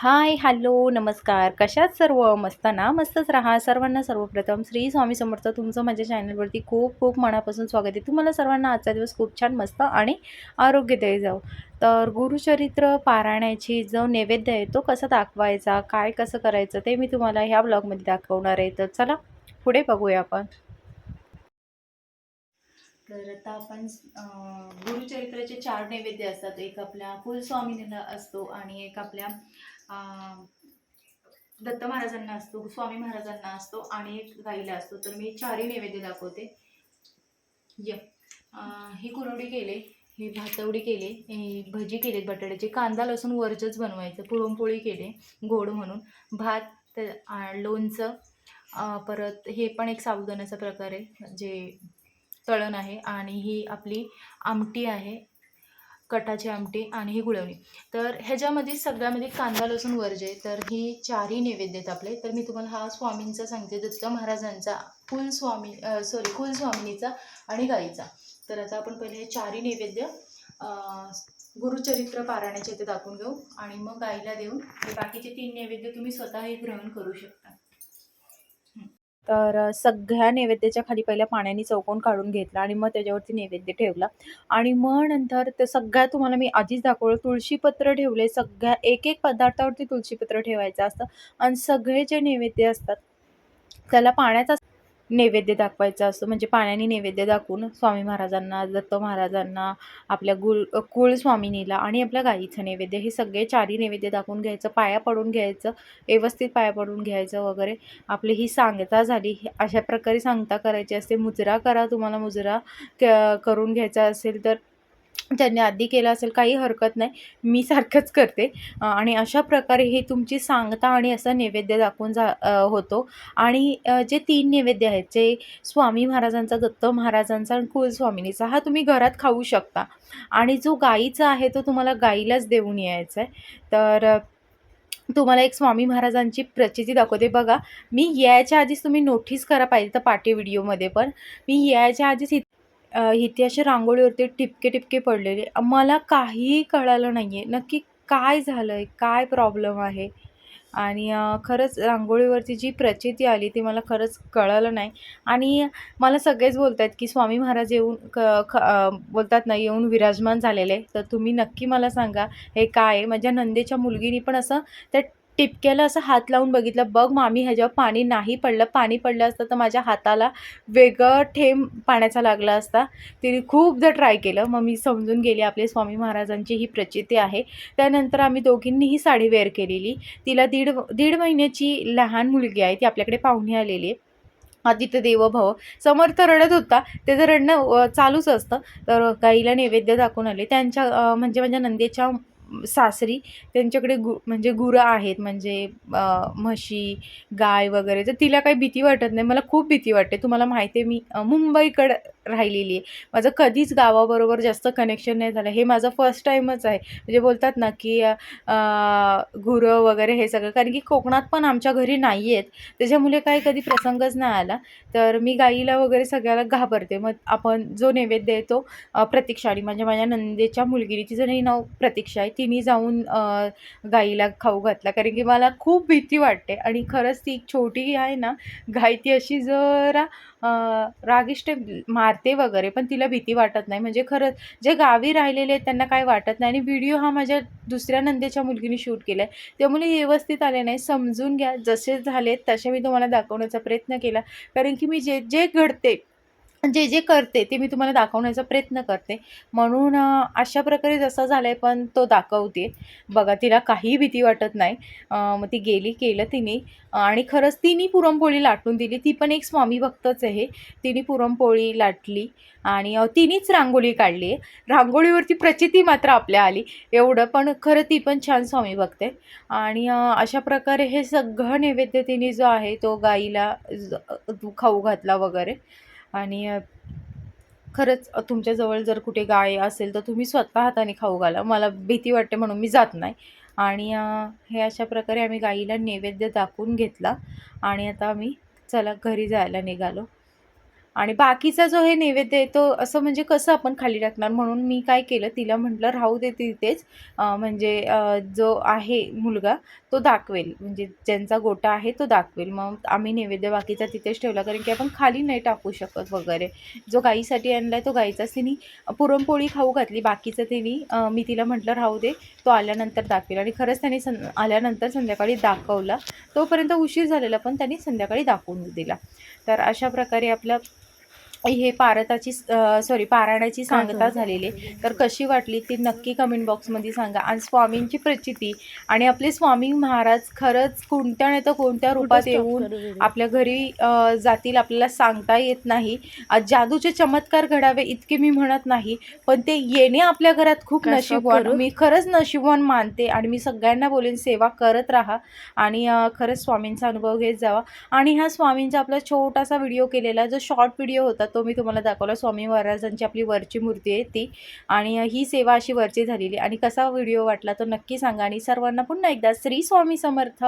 Hi hello नमस्कार. कशात सर्व? मस्त ना? मस्तच राहा. सर्वांना सर्वप्रथम श्री स्वामी समर्थ तुमचं माझ्या चॅनलवरती खूप खूप मनापासून स्वागत आहे. तुम्हाला सर्वांना आजचा दिवस खूप छान मस्त आणि आरोग्यदायी जाऊ तर गुरुचरित्र पारायणाची जो नैवेद्य आहे तो कसा दाखवायचा? काय कसं करायचं? ते मी तुम्हाला ह्या ब्लॉगमध्ये दाखवणार आहे. तर चला पुढे बघूया आपण. तर आता आपण गुरुचरित्राचे चार नैवेद्य असतात. एक आपल्या कुलस्वामिनीला असतो आणि एक आपल्या दत्त महाराजांना असतो स्वामी महाराजांना असतो आणि एक गाईला असतो. तर मी चारही नैवेद्य दाखवते. य. ही कुरवडी केले ही भातवडी केली ही भजी केले बटाट्याची कांदा लसूण वरचंच बनवायचं पुरणपोळी केले गोड म्हणून. भात तर लोणचं परत हे पण एक साबुदाण्याचा प्रकार आहे जे तळण आहे आणि ही आपली आमटी आहे. कटाची आमटी आणि ही गुळवणी. तर ह्याच्यामध्ये सगळ्यामध्ये कांदा लसूण वर्जे तर ही चारही नैवेद्य आहेत आपले. तर मी तुम्हाला हा स्वामींचा सांगते दत्त महाराजांचा कुलस्वामी सॉरी कुलस्वामिनीचा आणि गाईचा. तर आता आपण पहिले हे चारही नैवेद्य गुरुचरित्र पारायणाचे ते दाखवून घेऊ आणि मग गाईला देऊन हे बाकीचे तीन नैवेद्य तुम्ही स्वतःही ग्रहण करू शकता. तर सगळ्या नैवेद्याच्या खाली पहिल्या पाण्याने चौकोन काढून घेतला आणि मग त्याच्यावरती नैवेद्य ठेवला. आणि मग नंतर ते सगळ्या तुम्हाला मी आधीच दाखवलं तुळशीपत्र ठेवले. सगळ्या एक एक पदार्थावरती तुळशीपत्र ठेवायचं असतं. आणि सगळे जे नैवेद्य असतात त्याला पाण्याचा नैवेद्य दाखवायचा असतो. म्हणजे पाण्याने नैवेद्य दाखवून स्वामी महाराजांना दत्त महाराजांना आपल्या गुळ कुळ स्वामिनीला आणि आपल्या गाईचं नैवेद्य हे सगळे चारी नैवेद्य दाखवून घ्यायचं. पाया पडून घ्यायचं व्यवस्थित पाया पडून घ्यायचं वगैरे. आपली ही सांगता झाली. अशा प्रकारे सांगता करायची असते. मुजरा करा तुम्हाला मुजरा क करून घ्यायचा असेल तर. ज्यांनी आधी केलं असेल काही हरकत नाही मी सारखंच करते. आणि अशा प्रकारे हे तुमची सांगता आणि असं नैवेद्य दाखवून जा होतो. आणि जे तीन नैवेद्य आहेत जे स्वामी महाराजांचा दत्त महाराजांचा आणि कुलस्वामिनीचा हा तुम्ही घरात खाऊ शकता. आणि जो गाईचा आहे तो तुम्हाला गाईलाच देऊन यायचा आहे तर तुम्हाला एक स्वामी महाराजांची प्रचिती दाखवते. बघा मी यायच्या आधीच तुम्ही नोटीस करा पाहिजे तर पाठी व्हिडिओमध्ये पण. मी यायच्या आधीच इथे असे रांगोळीवरती टिपके टिपके पडलेले. मला काहीही कळालं नाही आहे नक्की काय झालं आहे काय प्रॉब्लेम आहे? आणि खरंच रांगोळीवरती जी प्रचिती आली ती मला खरंच कळालं नाही. आणि मला सगळेच बोलत आहेत की स्वामी महाराज येऊन क ख बोलतात ना येऊन विराजमान झालेले. तर तुम्ही नक्की मला सांगा हे काय आहे? माझ्या नंदेच्या मुलगीने पण असं त्या टिपक्याला असं हात लावून बघितलं बघ मामी ह्याच्यावर पाणी नाही पडलं पाणी पडलं असतं तर माझ्या हाताला वेगळं थेंब पाण्याचा लागला असता. तिने खूपदा ट्राय केलं. मग मी समजून गेले आपले स्वामी महाराजांची ही प्रचिती आहे. त्यानंतर आम्ही दोघींनीही साडी वेअर केलेली. तिला दीड दीड महिन्याची लहान मुलगी आहे ती आपल्याकडे पाहुणे आलेली आहे. आदित्य देव भव समर्थ रडत होता त्याचं रडणं चालूच असतं. तर गाईला नैवेद्य दाखवून आले. त्यांच्या म्हणजे माझ्या नंदेच्या सासरी त्यांच्याकडे गु म्हणजे गुरं आहेत म्हणजे म्हशी गाय वगैरे तर तिला काही भीती वाटत नाही. मला खूप भीती वाटते. तुम्हाला माहिती आहे मी मुंबईकडं राहिलेली आहे. माझं कधीच गावाबरोबर जास्त कनेक्शन नाही झालं. हे माझं फर्स्ट टाईमच आहे. म्हणजे बोलतात ना की गुरं वगैरे हे सगळं. कारण की कोकणात पण आमच्या घरी नाही आहेत त्याच्यामुळे काही कधी प्रसंगच नाही आला. तर मी गाईला वगैरे सगळ्याला घाबरते. मग आपण जो नैवेद्य आहे तो अ, म्हणजे माझ्या नंदेच्या मुलगीने तिचं नाव प्रतीक्षा आहे तिने जाऊन गाईला खाऊ घातला. कारण की मला खूप भीती वाटते. आणि खरंच ती छोटी आहे ना गाय ती अशी जरा रागिष्ट मार मारते वगैरे पण तिला भीती वाटत नाही. म्हणजे खरंच जे गावी राहिलेले आहेत त्यांना काय वाटत नाही. आणि व्हिडिओ हा माझ्या दुसऱ्या नंदेच्या मुलगीने शूट केला आहे त्यामुळे व्यवस्थित आले नाही. समजून घ्या. जसे झालेत तसे मी तुम्हाला दाखवण्याचा प्रयत्न केला. कारण की मी जे जे घडते जे जे करते ते मी तुम्हाला दाखवण्याचा प्रयत्न करते. म्हणून अशा प्रकारे जसं झालं आहे पण तो दाखवते. बघा तिला काही भीती वाटत नाही. मग ती गेली केलं तिने. आणि खरंच तिने पुरणपोळी लाटून दिली. ती पण एक स्वामी भक्तच आहे. तिने पुरणपोळी लाटली आणि तिनेच रांगोळी काढली. आहे रांगोळीवरती प्रचिती मात्र आपल्या आली. एवढं पण खरं ती पण छान स्वामी भक्त आहे. आणि अशा प्रकारे हे सगळं नैवेद्य तिने जो आहे तो गाईला खाऊ घातला वगैरे. आणि खरंच तुमच्याजवळ जर कुठे गाय असेल तर तुम्ही स्वतः हाताने खाऊ घाला. मला भीती वाटते म्हणून मी जात नाही. आणि हे अशा प्रकारे आम्ही गाईला नैवेद्य दाखवून घेतला. आणि आता आम्ही चला घरी जायला निघालो. आणि बाकीचा जो हे नैवेद्य आहे तो असं म्हणजे कसं आपण खाली टाकणार? म्हणून मी काय केलं तिला म्हटलं राहू दे तिथेच म्हणजे जो आहे मुलगा तो दाखवेल. म्हणजे ज्यांचा गोटा आहे तो दाखवेल. मग आम्ही नैवेद्य बाकीचा तिथेच ठेवला कारण की आपण खाली नाही टाकू शकत वगैरे. जो गाईसाठी आणला आहे तो गाईचाच तिने पुरणपोळी खाऊ घातली. बाकीचं तिने मी तिला म्हटलं राहू दे. तो आल्यानंतर दाखवेल. आणि खरंच त्यांनी सं आल्यानंतर संध्याकाळी दाखवला. तोपर्यंत उशीर झालेला पण त्यांनी संध्याकाळी दाखवून दिला. तर अशा प्रकारे आपलं हे पारताची सॉरी पारायणाची सांगता झालेली आहे. तर कशी वाटली ती नक्की कमेंट बॉक्समध्ये सांगा. आणि स्वामींची प्रचिती आणि आपले स्वामी महाराज खरंच कोणत्या नाही तर कोणत्या रूपात येऊन आपल्या घरी जातील आपल्याला सांगता येत नाही. आज जादूचे चमत्कार घडावे इतके मी म्हणत नाही पण ते येणे आपल्या घरात खूप नशीबवान? मी खरंच नशीबवान मानते आणि मी सगळ्यांना बोलेन सेवा करत राहा. आणि खरंच स्वामींचा अनुभव घेत जावा. आणि हा स्वामींचा आपला छोटासा व्हिडिओ केलेला जो शॉर्ट व्हिडिओ होता तो मी तुम्हाला दाखवला स्वामी महाराजांची आपली वरची मूर्ती आहे ती. आणि ही सेवा अशी वरची झालेली आणि कसा व्हिडिओ वाटला तो नक्की सांगा. आणि सर्वांना पुन्हा एकदा श्री स्वामी समर्थ.